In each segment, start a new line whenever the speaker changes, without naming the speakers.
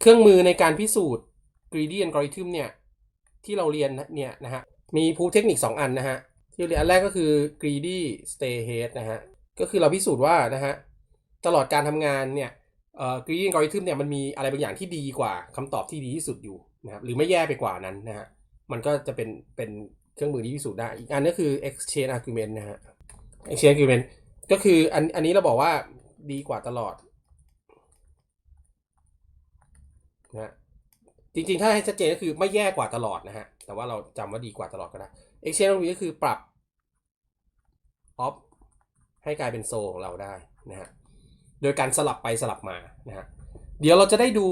เครื่องมือในการพิสูจน์ greedy algorithm เนี่ยที่เราเรียนเนี่ยนะฮะมีพูเทคนิค 2 อันนะฮะที่เรียนอันแรกก็คือ greedy stay ahead นะฮะก็คือเราพิสูจน์ว่านะฮะตลอดการทำงานเนี่ยเอ่อ greedy algorithm เนี่ยมันมีอะไรบางอย่างที่ดีกว่าคำตอบที่ดีที่สุดอยู่นะครับหรือไม่แย่ไปกว่านั้นนะฮะมันก็จะเป็นเป็นเครื่องมือที่พิสูจน์ได้ อีกอันก็คือ exchange argument นะฮะ exchange argument ก็คืออันอันนี้เราบอกว่าดีกว่าตลอดนะฮะ จริงๆ ถ้าให้ชัดเจนก็คือไม่แย่กว่าตลอดนะฮะ แต่ว่าเราจำว่าดีกว่าตลอดก็ได้ exchange argument ก็คือปรับ off ให้กลายเป็นโซของเราได้นะฮะ โดยการสลับไปสลับมานะฮะ เดี๋ยวเราจะได้ดู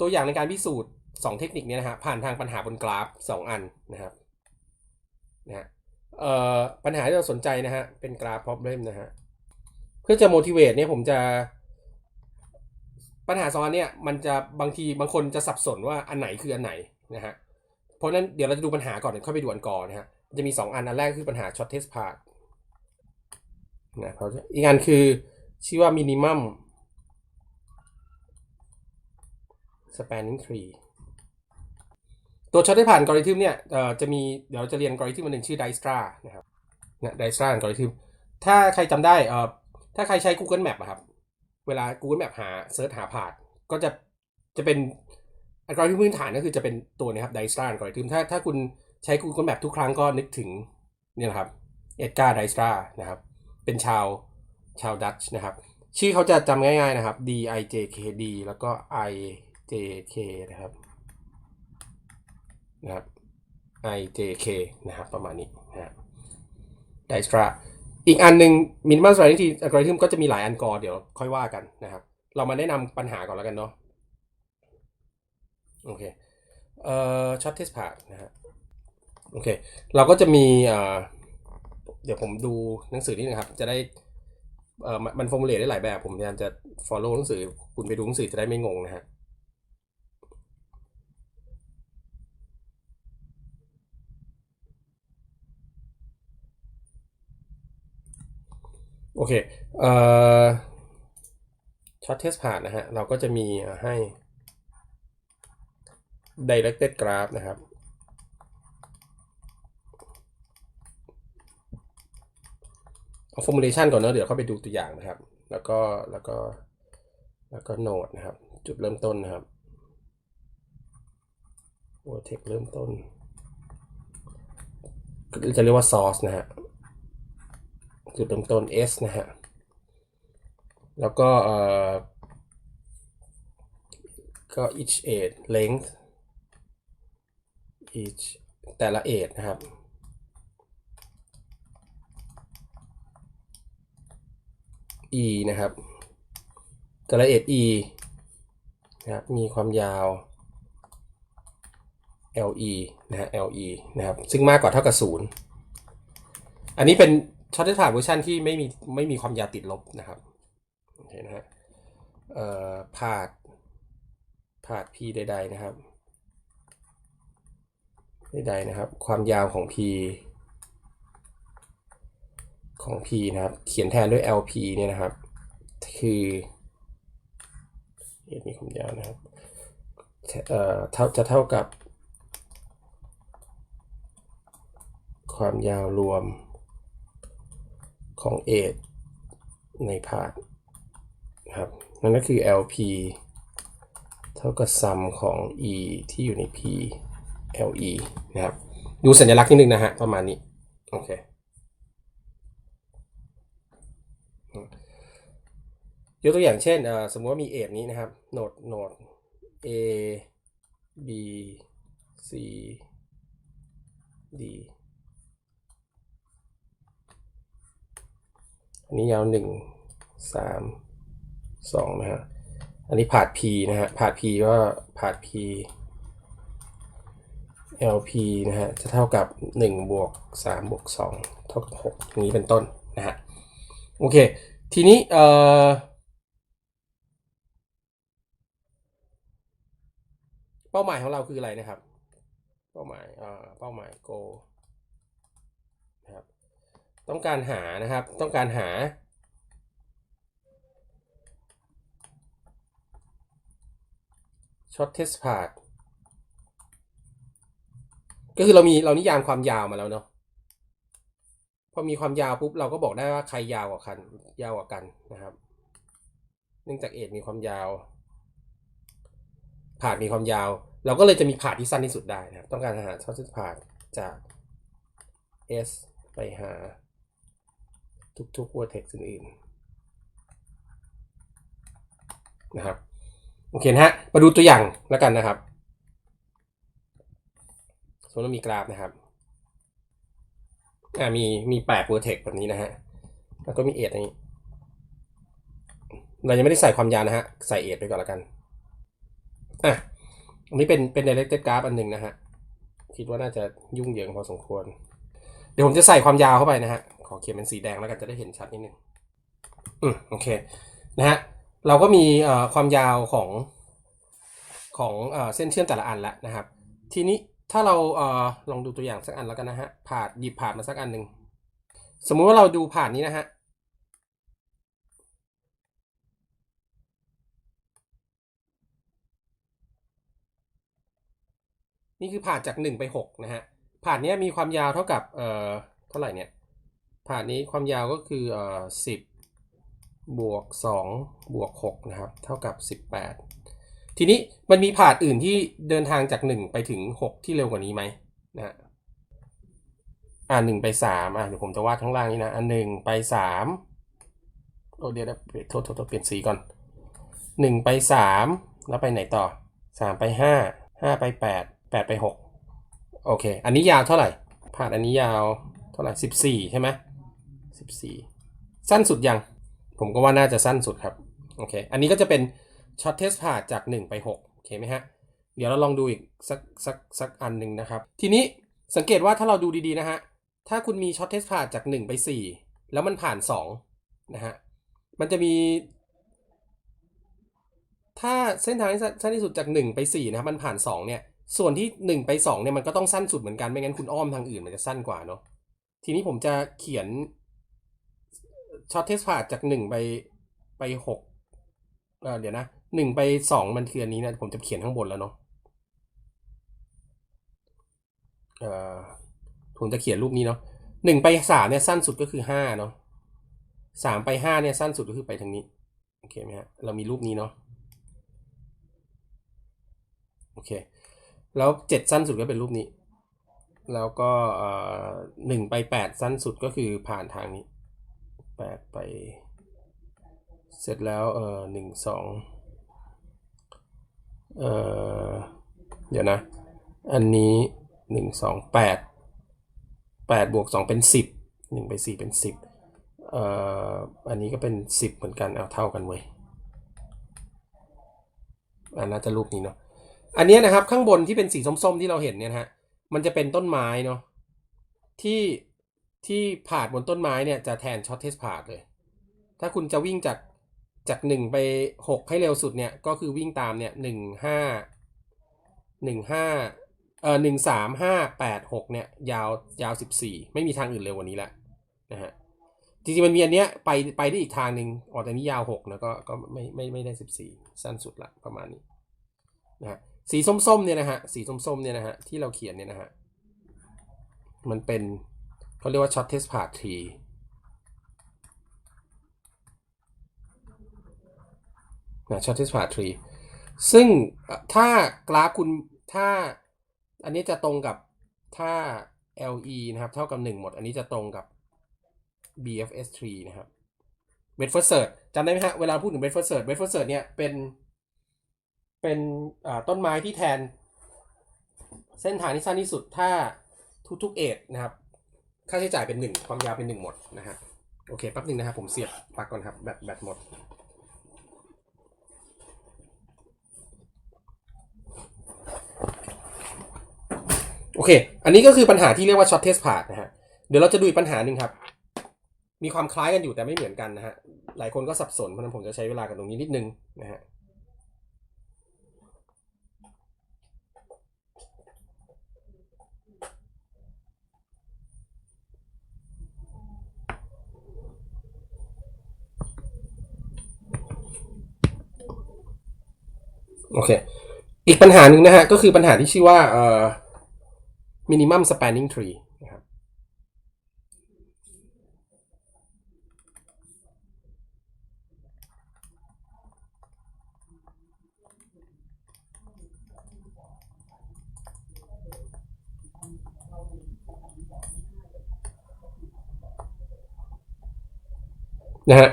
ตัวอย่างในการพิสูจน์ 2 เทคนิคนี้นะฮะ ผ่านทางปัญหาบนกราฟ 2 อันนะครับนะฮะเอ่อปัญหาที่เราสนใจนะฮะ เป็นกราฟ problem นะฮะ เพื่อจะ motivate เนี่ยผมจะ ปัญหาสองอันเนี่ยมันจะบางทีบางคนจะสับสนว่าอันไหนคืออันไหนนะฮะเพราะนั้นเดี๋ยวเราจะดูปัญหาก่อนค่อยไปดูอันก่อนนะฮะจะมี 2 อันอันแรกคือปัญหา shortest path นะเพราะอีกอันคือชื่อว่า minimum spanning tree ตัวช็อตที่ผ่านกริทึมเนี่ยเอ่อจะมีเดี๋ยวจะเรียนกริทึมอันหนึ่งชื่อ Dijkstra นะครับนะ Dijkstra กริทึมถ้าใครจำได้เอ่อถ้าใครใช้ Google Map อะครับ เวลา Google Map หาเซิร์ชหาผาดก็จะจะเป็นอัลกอริทึมพื้นฐานก็คือจะเป็นตัวนี้ครับ Dijkstra อัลกอริทึมถ้าถ้าคุณใช้ Google Map ทุกครั้งก็นึกถึงเนี่ยนะครับเอ็ดการ์ไดสตรานะครับ เป็นชาวชาวดัตช์นะครับ ชื่อเขาจะจำง่ายๆนะครับ D I J K D แล้วก็ I J K นะครับนะครับ IJK นะครับ ประมาณนี้นะครับไดสตรา อีกอันหนึ่ง minimal strategy algorithm ก็จะมีหลายอันกอเดี๋ยวค่อยว่ากันนะครับ เรามาแนะนำปัญหาก่อนแล้วกันเนาะโอเคเอ่อ shortest path นะฮะโอเค เราก็จะมีเอ่อเดี๋ยวผมดูหนังสือนิดนะครับ จะได้เอ่อมัน formulate ได้หลายแบบ ผมพยายามจะ follow หนังสือ คุณไปดูหนังสือจะได้ไม่งงนะฮะ โอเคเอ่อช็อตเทสผ่านนะฮะ เราก็จะมีให้ directed graph นะครับ เอา formulation ก่อนเนอะเดี๋ยวเข้าไปดูตัวอย่างนะครับ แล้วก็แล้วก็แล้วก็โนดนะครับ จุดเริ่มต้นนะครับ vertex เริ่มต้น จะเรียกว่า source นะฮะ จุดเริ่มต้น S นะฮะ แล้วก็เอ่อก็ each edge length each แต่ละ edge นะครับ e นะครับ แต่ละ edge e นะครับ มีความยาว le นะฮะ le นะครับ ซึ่งมากกว่าเท่ากับศูนย์อันนี้เป็น ช็อตเทสผ่านเวอร์ชันที่ไม่มีไม่มีความยาวติดลบนะครับโอเคนะฮะเอ่อพาดพาด p ใดๆนะครับใดๆนะครับ ความยาวของ p ของ p นะครับ เขียนแทนด้วย lp เนี่ยนะครับ คือมีความยาวนะครับเอ่อเท่าจะเท่ากับ ความยาวรวม ของ a ในพาร์ทนะครับนั่นก็คือ LP เท่ากับ sum ของ E ที่อยู่ใน P LE นะครับ ดูสัญลักษณ์นิดนึงนะฮะ ประมาณนี้ โอเค ยกตัวอย่างเช่น สมมติว่ามีเอทนี้นะครับ โนด โนด A B C D อันนี้ยาวหนึ่งสามสองนะฮะอันนี้ผาด P นะฮะผาด P ก็ผาด P LP นะฮะจะเท่ากับ 1 บวก 3 บวก 2 เท่ากับ6นี้เป็นต้นนะฮะโอเค ทีนี้เอ่อเป้าหมายของเราคืออะไรนะครับ เป้าหมายอ่าเป้าหมาย goal ต้องการหานะครับ ต้องการหา shortest path ก็คือเรามีเรานิยามความยาวมาแล้วเนาะพอมีความยาวปุ๊บเราก็บอกได้ว่าใครยาวกว่ากันยาวกว่ากันนะครับ เนื่องจากเอทมีความยาว ผ่านมีความยาว เราก็เลยจะมีผ่านที่สั้นที่สุดได้นะครับ ต้องการหา shortest path จาก S ไปหา ทุกๆ vertex อื่นๆนะครับโอเคนะฮะมาดูตัวอย่างแล้วกันนะครับสมมติว่มีกราฟนะครับอ่ามีมีแปด vertex แบบนี้นะฮะแล้วก็มีเอทอย่างนี้ เรายังไม่ได้ใส่ความยาวนะฮะใส่เอทไปก่อนแล้วกันอะอันนี้เป็นเป็น directed graph อันหนึ่งนะฮะคิดว่าน่าจะยุ่งเหยิงพอสมควร เดี๋ยวผมจะใส่ความยาวเข้าไปนะฮะ ขอเขียนเป็นสีแดงแล้วกันจะได้เห็นชัดนิดนึง อืมโอเค นะฮะ เราก็มีความยาวของของเส้นเชื่อมแต่ละอันแล้วนะครับ ทีนี้ถ้าเราเออลองดูตัวอย่างสักอันแล้วกันนะฮะ ผ่านหยิบผ่านมาสักอันหนึ่ง สมมุติว่าเราดูผ่านนี้นะฮะนี่คือผ่านจากหนึ่งไปหกนะฮะ ผ่านนี้มีความยาวเท่ากับเอ่อเท่าไหร่เนี่ยผ่านนี้ความยาวก็คือเอ่อสิบบวกสองบวกหกนะครับเท่ากับสิบแปดทีนี้มันมีผ่านอื่นที่เดินทางจากหนึ่งไปถึงหกที่เร็วกว่านี้ไหมนะอ่าหนึ่งไปสามอะเดี๋ยวผมจะวาดข้างล่างนี้นะอันหนึ่งไปสามโอ้เดี๋ยวเปลี่ยนโทษโทษโทษเปลี่ยนสีก่อนหนึ่งไปสามแล้วไปไหนต่อสามไปห้าห้าไปแปดแปดไปหก โอเค อันนี้ยาวเท่าไหร่ ผ่านอันนี้ยาวเท่าไหร่สิบสี่ใช่ไหมสิบสี่สั้นสุดยัง ผมก็ว่าน่าจะสั้นสุดครับ โอเค อันนี้ก็จะเป็นช็อตเทสผ่าจาก 1 ไป 6 โอเคไหมฮะ เดี๋ยวเราลองดูอีกสักสักสักอันหนึ่งนะครับ ทีนี้สังเกตว่าถ้าเราดูดีๆนะฮะ ถ้าคุณมีช็อตเทสผ่าจาก 1 ไป 4 แล้วมันผ่าน 2 นะฮะ มันจะมี ถ้าเส้นทางที่สั้นที่สุดจาก 1 ไป4นะครับมันผ่าน 2 เนี่ย ส่วนที่1ไป2เนี่ยมันก็ต้องสั้นสุดเหมือนกันไม่งั้นคุณอ้อมทางอื่นมันจะสั้นกว่าเนาะทีนี้ผมจะเขียนช็อตเทสผานจาก1ไปไป6เออเดี๋ยวนะหนึ่งไปสองมันคืออันนี้นะ ผมจะเขียนข้างบนแล้วเนาะเอ่อผมจะเขียนรูปนี้เนาะหนึ่งไปสามเนี่ยสั้นสุดก็คือห้าเนาะสามไปห้าเนี่ยสั้นสุดก็คือไปทางนี้ โอเคไหมฮะ เรามีรูปนี้เนาะโอเค แล้วเจ็ดสั้นสุดก็เป็นรูปนี้ แล้วก็หนึ่งไปแปดสั้นสุดก็คือผ่านทางนี้แปดไป เสร็จแล้วเออหนึ่งสองเออเดี๋ยวนะ อันนี้หนึ่งสองแปดแปดบวกสองเป็นสิบหนึ่งไปสี่เป็นสิบเอ่ออันนี้ก็เป็นสิบเหมือนกันเอาเท่ากันเว้ยอันน่าจะรูปนี้เนาะ อันนี้นะครับข้างบนที่เป็นสีส้มๆที่เราเห็นเนี่ยฮะมันจะเป็นต้นไม้เนาะที่ที่ผานบนต้นไม้เนี่ยจะแทนช็อตเทสผานเลย ถ้าคุณจะวิ่งจากจากหนึ่งไปหกให้เร็วสุดเนี่ยก็คือวิ่งตามเนี่ยหนึ่งห้าหนึ่งห้าเอ่อหนึ่งสามห้าแปดหกเนี่ยยาวยาวสิบสี่ไม่มีทางอื่นเร็วกว่านี้แล้วนะฮะจริงๆมันมีอันเนี้ยไปไปได้อีกทางหนึ่งอ๋อแต่นี้ยาวหกนะก็ก็ไม่ไม่ไม่ได้สิบสี่สั้นสุดละประมาณนี้นะฮะ สีส้มๆเนี่ยนะฮะสีส้มๆเนี่ยนะฮะที่เราเขียนเนี่ยนะฮะมันเป็นเขาเรียกว่า shortest path tree นะ shortest path tree ซึ่งถ้ากราฟคุณถ้าอันนี้จะตรงกับถ้า LE นะครับ เท่ากับ 1 หมด อันนี้จะตรงกับ BFS tree นะครับ Bedford Search จำได้ไหมฮะ เวลาพูดถึง Bedford Search Bedford Search เนี่ยเป็น เป็นต้นไม้ที่แทน เส้นทางที่สั้นที่สุดถ้าทุกๆเอทนะครับ ค่าใช้จ่ายเป็น 1 ความยาวเป็น 1 หมดนะฮะโอเคแป๊บนึงนะครับผมเสียบปลั๊กก่อนครับแบตแบตหมดโอเค อันนี้ก็คือปัญหาที่เรียกว่า shortest path นะฮะ เดี๋ยวเราจะดูอีกปัญหาหนึ่งครับ มีความคล้ายกันอยู่แต่ไม่เหมือนกันนะฮะ หลายคนก็สับสนเพราะนั้นผมจะใช้เวลากับตรงนี้นิดนึงนะฮะ โอเค อีกปัญหาหนึ่งนะฮะ ก็คือปัญหาที่ชื่อว่าเอ่อ minimum spanning tree นะครับนะฮะ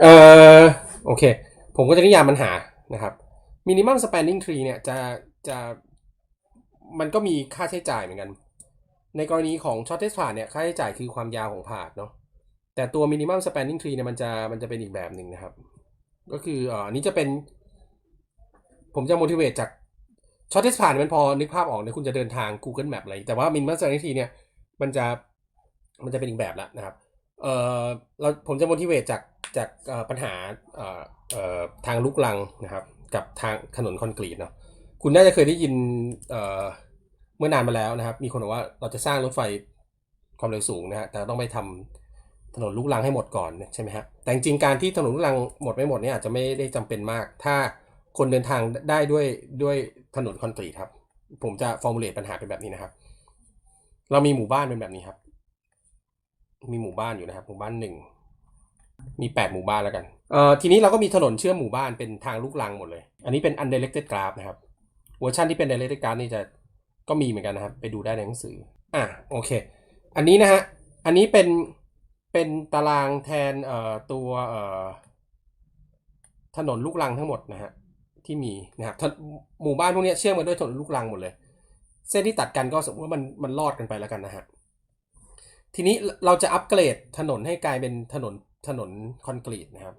เอ่อโอเค ผมก็จะนิยามปัญหานะครับ minimum spanning tree เนี่ยจะจะมันก็มีค่าใช้จ่ายเหมือนกัน ในกรณีของ shortest path เนี่ยค่าใช้จ่ายคือความยาวของ path เนาะแต่ตัว minimum spanning tree เนี่ยมันจะมันจะเป็นอีกแบบหนึ่งนะครับ ก็คืออ่ออันนี้จะเป็น ผมจะ motivate จาก shortest path เนี่ยมันพอนึกภาพออกเนี่ยคุณจะเดินทาง Google Map อะไร แต่ว่า minimum spanning tree เนี่ยมันจะมันจะเป็นอีกแบบละนะครับเออเราผมจะ motivate จากจากปัญหาทางลุกลังนะครับ กับทางถนนคอนกรีตเนาะคุณน่าจะเคยได้ยินเอ่อเมื่อนานมาแล้วนะครับ มีคนบอกว่าเราจะสร้างรถไฟความเร็วสูงนะฮะแต่ต้องไปทำถนนลูกลังให้หมดก่อนใช่ไหมฮะแต่จริงการที่ถนนลูกลังหมดไม่หมดเนี่ยอาจจะไม่ได้จำเป็นมาก ถ้าคนเดินทางได้ด้วยด้วยถนนคอนกรีตครับ ผมจะ formulate ปัญหาเป็นแบบนี้นะครับ เรามีหมู่บ้านเป็นแบบนี้ครับ มีหมู่บ้านอยู่นะครับ หมู่บ้านหนึ่ง มีแปดหมู่บ้านแล้วกันเอ่อทีนี้เราก็มีถนนเชื่อมหมู่บ้านเป็นทางลูกรังหมดเลย อันนี้เป็น undirected graph นะครับเวอร์ชันที่เป็น directed graph นี่จะก็มีเหมือนกันนะครับ ไปดูได้ในหนังสืออะโอเค อันนี้นะฮะอันนี้เป็นเป็นตารางแทนเอ่อตัวเอ่อถนนลูกรังทั้งหมดนะฮะที่มีนะครับหมู่บ้านพวกนี้เชื่อมกันด้วยถนนลูกรังหมดเลย เส้นที่ตัดกันก็สมมติว่ามันมันลอดกันไปแล้วกันนะฮะทีนี้เราจะอัปเกรดถนนให้กลายเป็นถนน ถนนคอนกรีตนะครับ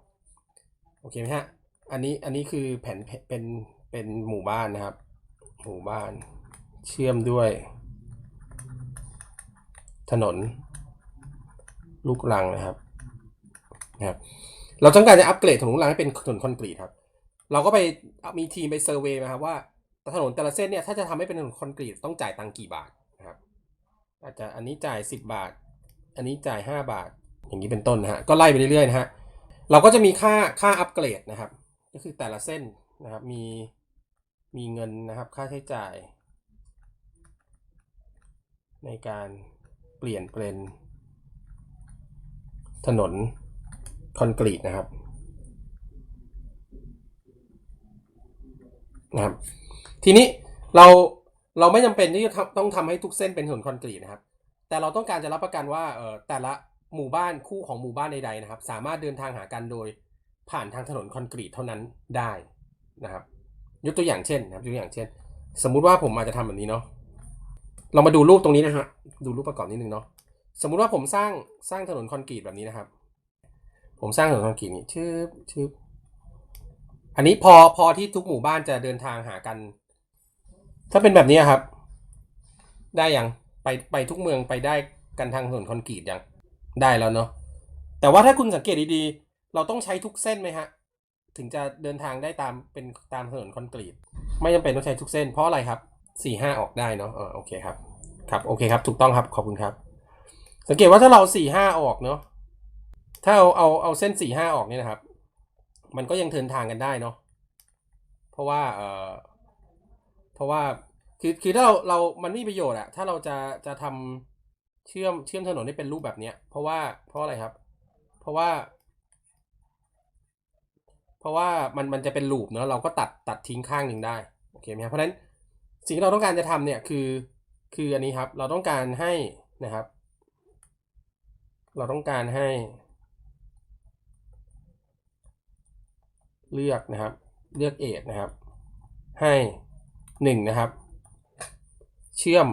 โอเคไหมฮะ อันนี้อันนี้คือแผ่นเป็นเป็นหมู่บ้านนะครับ หมู่บ้านเชื่อมด้วย ถนน ลูกรังนะครับนะครับ เราต้องการจะอัปเกรดถนนลูกรังให้เป็นถนนคอนกรีตครับ เราก็ไปมีทีมไปเซอร์เวย์มาครับว่าถนนแต่ละเส้นเนี่ยถ้าจะทำให้เป็นถนนคอนกรีตต้องจ่ายตังค์กี่บาทนะครับ อาจจะอันนี้จ่าย 10 บาท อันนี้จ่าย 5 บาท อย่างนี้เป็นต้นนะฮะก็ไล่ไปเรื่อยๆนะฮะเราก็จะมีค่าค่าอัปเกรดนะครับ ก็คือแต่ละเส้นนะครับมีมีเงินนะครับค่าใช้จ่าย ในการเปลี่ยนเป็นถนนคอนกรีตนะครับนะครับ ทีนี้เราเราไม่จำเป็นที่จะต้องทำให้ทุกเส้นเป็นถนนคอนกรีตนะครับ แต่เราต้องการจะรับประกันว่าเออแต่ละ หมู่บ้านคู่ของหมู่บ้านใดๆนะครับ สามารถเดินทางหากันโดยผ่านทางถนนคอนกรีตเท่านั้นได้นะครับ ยกตัวอย่างเช่นนะครับยกตัวอย่างเช่น สมมุติว่าผมอาจจะทำแบบนี้เนาะเรามาดูรูปตรงนี้นะฮะดูรูปประกอบนิดนึงเนาะสมมุติว่าผมสร้างสร้างถนนคอนกรีตแบบนี้นะครับ ผมสร้างถนนคอนกรีตนี้ชื่อชื่ออันนี้พอพอที่ทุกหมู่บ้านจะเดินทางหากัน ถ้าเป็นแบบนี้ครับ ได้ยังไปไปทุกเมืองไปได้กันทางถนนคอนกรีตยัง ได้แล้วเนาะแต่ว่าถ้าคุณสังเกตดีๆ เราต้องใช้ทุกเส้นไหมฮะ ถึงจะเดินทางได้ตามเป็นตามถนนคอนกรีต ไม่จำเป็นต้องใช้ทุกเส้น เพราะอะไรครับสี่ห้าออกได้เนาะออโอเคครับ ครับโอเคครับ ถูกต้องครับขอบคุณครับ สังเกตว่าถ้าเราสี่ห้าออกเนาะถ้าเอาเอาเอาเส้นสี่ห้าออกเนี่ยนะครับ มันก็ยังเดินทางกันได้เนาะเพราะว่าเออเพราะว่าคือคือถ้าเราเรามันไม่มีประโยชน์อะถ้าเราจะจะทำ เชื่อมเชื่อมถนนให้เป็นรูปแบบเนี้ย เพราะว่าเพราะอะไรครับ เพราะว่า เพราะว่ามันมันจะเป็นลูปเนาะเราก็ตัดตัดทิ้งข้างหนึ่งได้โอเคไหมครับเพราะฉะนั้นสิ่งที่เราต้องการจะทำเนี่ยคือ คืออันนี้ครับ เราต้องการให้นะครับ เราต้องการให้ เลือกนะครับ เลือกเอทนะครับ ให้หนึ่งนะครับ เชื่อม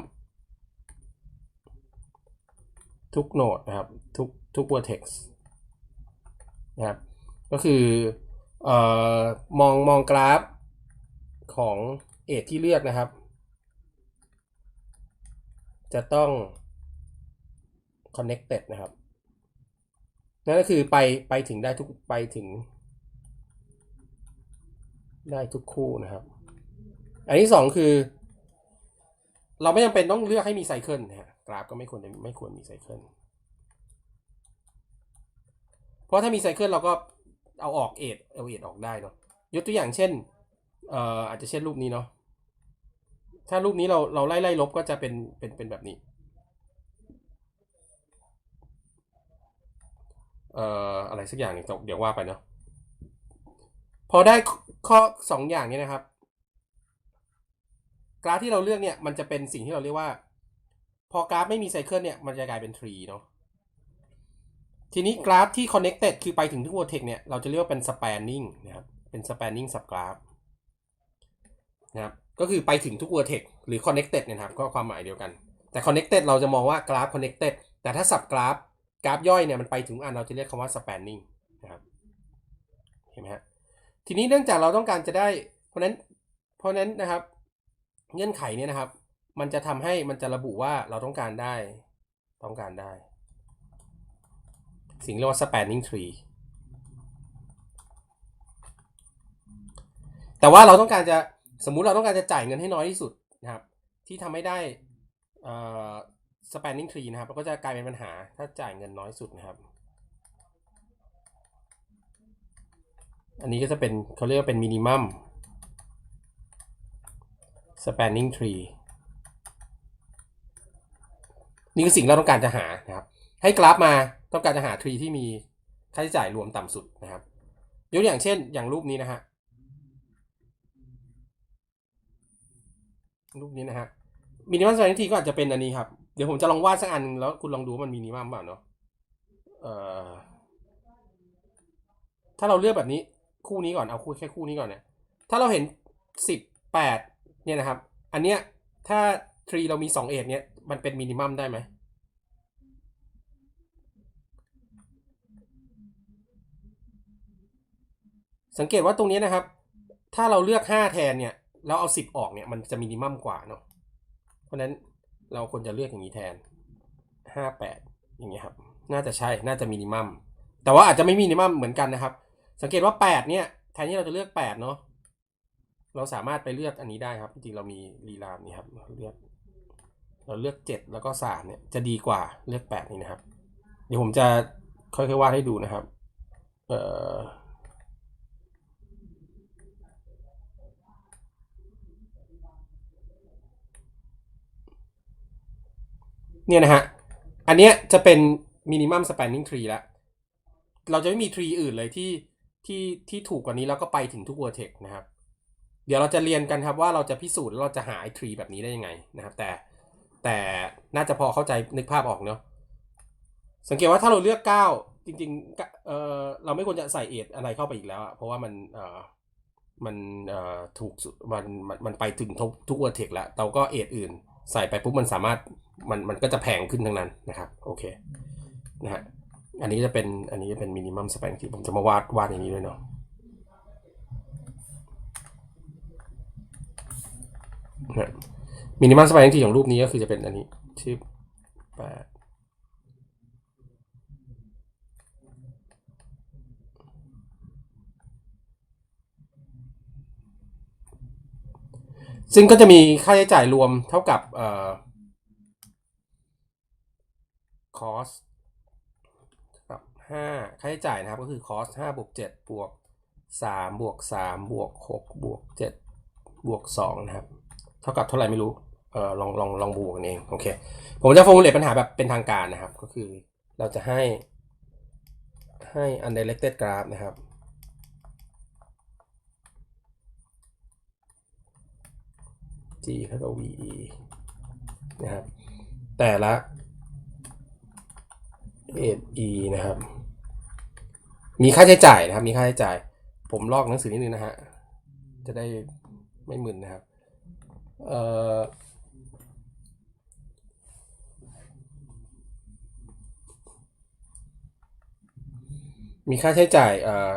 ทุกโนดนะครับ ทุกทุก vertex นะครับ ก็คือออมองมองกราฟของเอทที่เลือกนะครับ จะต้อง connected นะครับ นั่นก็คือไปไปถึงได้ทุกไปถึง ได้ทุกคู่นะครับ อันที่สองคือ เราไม่จำเป็นต้องเลือกให้มีไซเคิลนะฮะ กราฟก็ไม่ควรจะไม่ควรมีไซเคิลเพราะถ้ามีไซเคิลเราก็เอาออกเอทเอาเอทออกได้เนาะยกตัวอย่างเช่นเอ่ออาจจะเช่นรูปนี้เนาะถ้ารูปนี้เราเราไล่ไล่ลบก็จะเป็นเป็นเป็นแบบนี้เอ่ออะไรสักอย่างหนึงเดี๋ยวเดี๋ยวว่าไปเนาะพอได้ข้อสองอย่างนี้นะครับ กราฟที่เราเลือกเนี่ยมันจะเป็นสิ่งที่เราเรียกว่า พอกราฟไม่มีไซเคิลเนี่ย มันจะกลายเป็น tree เนาะทีนี้กราฟที่ connected คือไปถึงทุก vertex เนี่ย เราจะเรียกว่าเป็น spanning นะครับ เป็น spanning subgraph นะครับ ก็คือไปถึงทุก vertex หรือ connected เนยนะครับ ก็ความหมายเดียวกัน แต่ connected เราจะมองว่ากราฟ connected แต่ถ้า subgraph กราฟย่อยเนี่ย มันไปถึงอันเราจะเรียกคำว่า spanning นะครับ เห็นไหมฮะ ทีนี้เนื่องจากเราต้องการจะได้ เพราะนั้น เพราะนั้นนะครับ เงื่อนไขเนี่ยนะครับ มันจะทำให้มันจะระบุว่าเราต้องการได้ ต้องการได้ สิ่งเรียกว่า spanning tree แต่ว่าเราต้องการจะสมมุติเราต้องการจะจ่ายเงินให้น้อยที่สุดนะครับ ที่ทำให้ได้ spanning tree นะครับก็จะกลายเป็นปัญหาถ้าจ่ายเงินน้อยสุดนะครับ อันนี้ก็จะเป็นเขาเรียกว่าเป็น minimum spanning tree นี่คือสิ่งเราต้องการจะหานะครับ ให้กราฟมาต้องการจะหา tree ที่มีค่าใช้จ่ายรวมต่ำสุดนะครับ ยกอย่างเช่น อย่างรูปนี้นะฮะรูปนี้นะฮะมินิมัมสแปนทีก็อาจจะเป็นอันนี้ครับ เดี๋ยวผมจะลองวาดสักอันนึงแล้วคุณลองดูมันมินิมัมเปล่าเนาะเอ่อถ้าเราเลือกแบบนี้คู่นี้ก่อนเอาคู่แค่คู่นี้ก่อนเนี่ยถ้าเราเห็นสิบแปดเนี่ยนะครับ อันเนี้ยถ้าทรีเรามีสองเอ็ดเนี่ย มันเป็นมินิมัมได้ไหมสังเกตว่าตรงนี้นะครับ ถ้าเราเลือก 5 แทนเนี่ยแล้วเอา 10 ออกเนี่ย มันจะมินิมัมกว่าเนาะ เพราะนั้นเราควรจะเลือกอย่างนี้แทน 5 8 อย่างเงี้ยครับ น่าจะใช่ น่าจะมินิมัม แต่ว่าอาจจะไม่มินิมัมเหมือนกันนะครับ สังเกตว่า 8 เนี่ย แทนที่เราจะเลือก 8 เนาะ เราสามารถไปเลือกอันนี้ได้ครับ จริงๆเรามีลีลามนี่ครับ เลือก เราเลือก 7 แล้วก็3เนี่ยจะดีกว่าเลือก 8 นี่นะครับ เดี๋ยวผมจะค่อยๆวาดให้ดูนะครับเอ่อเนี่ยนะฮะ อันเนี้ยจะเป็น minimum spanning tree แล้ว เราจะไม่มี tree อื่นเลยที่ที่ที่ถูกกว่านี้แล้วก็ไปถึงทุก vertex นะครับ เดี๋ยวเราจะเรียนกันครับว่าเราจะพิสูจน์เราจะหาไอ้ tree แบบนี้ได้ยังไงนะครับ แต่ แต่น่าจะพอเข้าใจนึกภาพออกเนาะสังเกตว่าถ้าเราเลือก 9 จริงๆเออเราไม่ควรจะใส่เอทอะไรเข้าไปอีกแล้วอะเพราะว่ามันเออมันเอ่อถูกมันมันมันไปถึงทุกทุก vertex แล้วเราก็เอทอื่น ใส่ไปปุ๊บมันสามารถมันมันก็จะแพงขึ้นทั้งนั้นนะครับโอเคนะฮะอันนี้จะเป็นอันนี้จะเป็นมินิมัมสเปนที่ผมจะมาวาดวาดอย่างนี้ด้วยเนาะ มินิมัมสเปนที่ของรูปนี้ก็คือจะเป็นอันนี้ชื่แปดซึ่งก็จะมีค่าใช้จ่ายรวมเท่ากับเอ่อ cost กับห้าค่าใช้จ่ายนะครับก็คือ cost ห้าบวกเจ็ดบวกสามบวกสามบวกหกบวกเจ็ดบวกสองนะครับ เท่ากับเท่าไหร่ไม่รู้ เออลองลองลองบวกกันเองโอเค ผมจะโฟมูลเลตปัญหาแบบเป็นทางการนะครับ ก็คือเราจะให้ให้ undirected graph นะครับ g เท่ากับ ve นะครับ แต่ละ e นะครับ มีค่าใช้จ่ายนะครับ มีค่าใช้จ่าย ผมลอกหนังสือนิดนึงนะฮะ จะได้ไม่มึนนะครับ เอ่อ มีค่าใช้จ่ายเอ่อ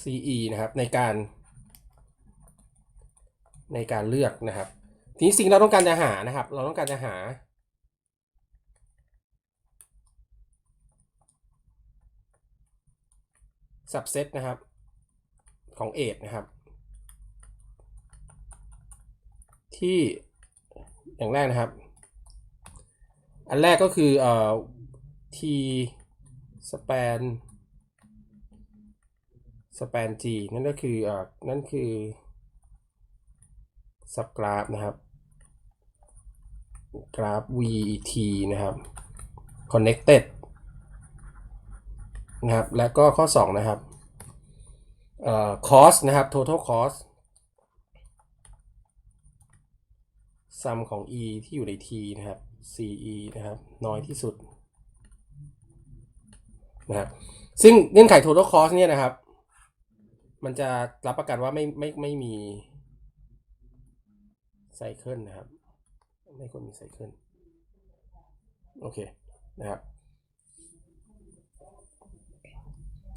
CE นะครับในการ ในการเลือกนะครับ ทีนี้สิ่งเราต้องการจะหานะครับ เราต้องการจะหา subset นะครับของ a นะครับ ที่อย่างแรกนะครับ อันแรกก็คือเอ่อ t span span g นั่นก็คืออ่อนั่นคือ subgraph นะครับ graph VT นะครับ connected นะครับ และก็ข้อ 2 นะครับเอ่อ cost นะครับ total cost sum ของ e ที่อยู่ใน t นะครับ ce นะครับ น้อยที่สุด นะครับซึ่งเงื่อนไข total cost เนี่ยนะครับ มันจะรับประกันว่าไม่ไม่ไม่มีไซเคิลนะครับ ไม่ควรมีไซเคิลโอเคนะครับ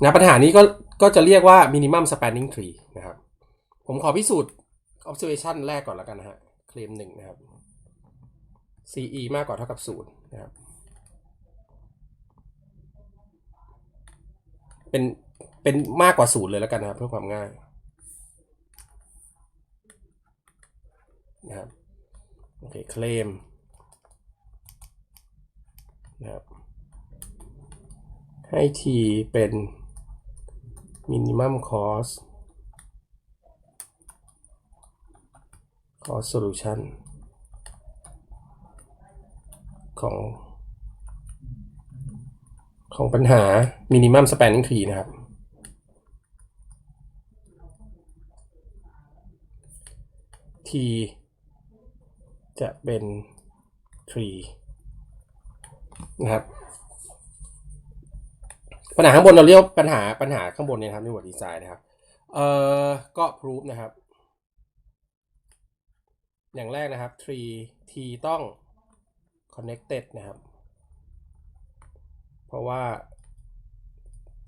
นะปัญหานี้ก็ก็จะเรียกว่า minimum spanning tree นะครับ ผมขอพิสูจน์ observation แรกก่อนแล้วกันนะฮะเคลมหนึ่งนะครับ ce มากกว่าเท่ากับศูนย์นะครับ เป็นเป็นมากกว่าศูนย์เลยแล้วกันนะครับ เพื่อความง่ายนะครับโอเคเคลมนะครับให้ t เป็น minimum cost cost solution ของ ของปัญหา minimum spanning tree นะครับ t จะเป็น tree นะครับ ปัญหาข้างบนเราเรียกปัญหาปัญหาข้างบนเนี่ยครับในบทดีไซน์นะครับ เอ่อ ก็ proof นะครับ อย่างแรกนะครับ tree t ต้อง connected นะครับ เพราะว่า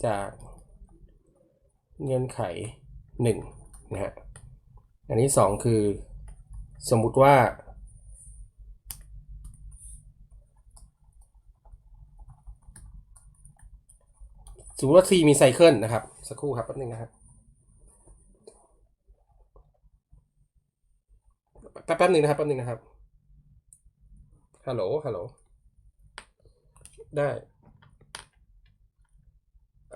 จากเงื่อนไขหนึ่งนะฮะ อันที่สองคือสมมุติว่า สมมติว่า C มีไซเคิลนะครับ สักครู่ครับแป๊บนึงนะครับแป๊บนึงนะครับแป๊บนึงนะครับ ฮัลโหล ฮัลโหล ได้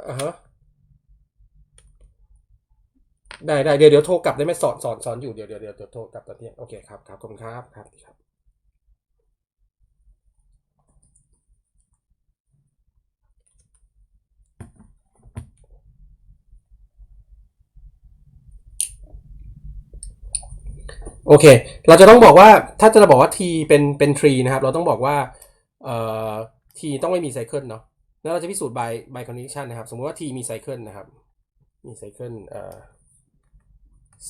อ่าฮะได้ได้เดี๋ยวเดี๋ยวโทรกลับได้ไหมสอนสอนสอนอยู่เดี๋ยวเดี๋ยวเดี๋ยวเดี๋ยวโทรกลับตอนเที่ยงโอเคครับครับขอบคุณครับครับครับโอเค เราจะต้องบอกว่าถ้าจะบอกว่า t เป็นเป็น tree นะครับ เราต้องบอกว่าเอ่อ t ต้องไม่มีไซเคิลเนาะ แล้วเราจะพิสูจน์ by by condition นะครับ สมมติว่า t มีไซเคิลนะครับ มีไซเคิลเอ่อ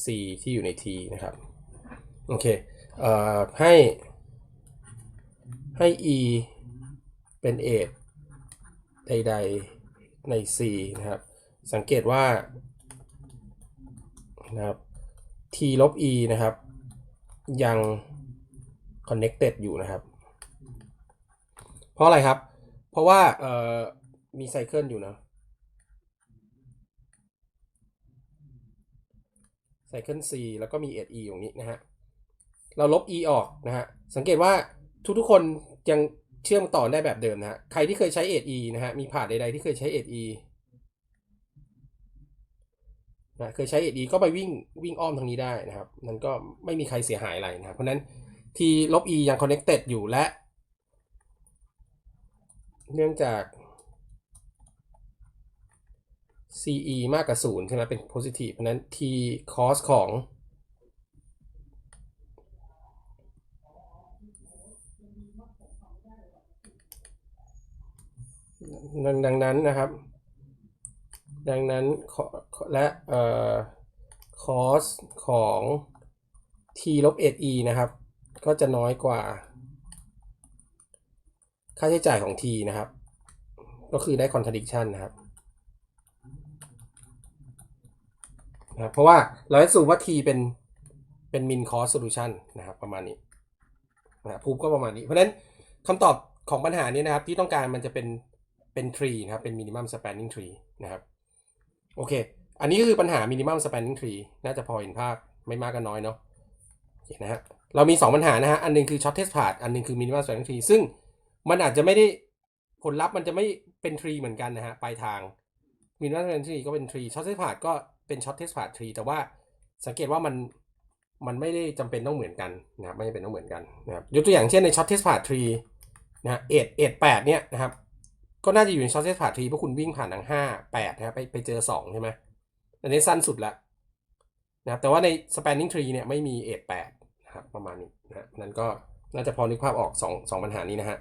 c ที่อยู่ใน t นะครับ โอเคเอ่อให้ให้ e เป็น age ใดๆใน c นะครับ สังเกตว่านะครับ t ลบ e นะครับ ยัง connected อยู่นะครับ เพราะอะไรครับ เพราะว่าเอ่อมีไซเคิลอยู่นะไซเคิล c แล้วก็มี edge e อย่างนี้นะฮะ เราลบ e ออกนะฮะ สังเกตว่าทุกๆคนยังเชื่อมต่อได้แบบเดิมนะฮะ ใครที่เคยใช้ edge e นะฮะ มีผ่านใดๆที่เคยใช้ edge e นะเคยใช้ edge e ก็ไปวิ่งวิ่งอ้อมทางนี้ได้นะครับมันก็ไม่มีใครเสียหายอะไรนะครับ เพราะฉะนั้น t ลบ e ยัง connected อยู่และ เนื่องจาก ce มากกว่าศูนย์ใช่ไหมเป็น positive เพราะนั้น t cos ของ ดังดังนั้นนะครับ ดังนั้นและเอ่อ cos ของ t ลบ e นะครับ ก็จะน้อยกว่า ค่าใช้จ่ายของ t นะครับ ก็คือได้ contradiction นะครับนะครับเพราะว่าเราให้สูว่า t เป็นเป็น min cost solution นะครับประมาณนี้นะพูฟก็ประมาณนี้ เพราะฉะนั้นคำตอบของปัญหานี้นะครับ ที่ต้องการมันจะเป็นเป็น tree นะครับ เป็น minimum spanning tree นะครับ โอเค อันนี้คือปัญหา minimum spanning tree น่าจะพอเห็นภาพไม่มากก็น้อยเนาะโอเคนะฮะเรามี 2 ปัญหานะฮะ อันหนึงคือ shortest path อันหนึงคือ minimum spanning tree ซึ่ง มันอาจจะไม่ได้ผลลัพธ์มันจะไม่เป็น tree เหมือนกันนะฮะปลายทาง minimum spanning tree ก็เป็น tree shortest path ก็เป็น shortest path tree แต่ว่าสังเกตว่ามันมันไม่ได้จำเป็นต้องเหมือนกันนะครับไม่จำเป็นต้องเหมือนกันนะครับยกตัวอย่างเช่นใน shortest path tree นะฮะเอ็ดเอ็ดแปดเนี่ยนะครับก็น่าจะอยู่ใน shortest path tree เพราะคุณวิ่งผ่านทั้งห้าแปดนะครับไปไปเจอสองใช่ไหมอันนี้สั้นสุดละนะครับแต่ว่าใน spanning tree เนี่ยไม่มีเอ็ดแปดนะครับประมาณนี้นะนั้นก็น่าจะพอนึกภาพออกสองสองปัญหานี้นะฮะ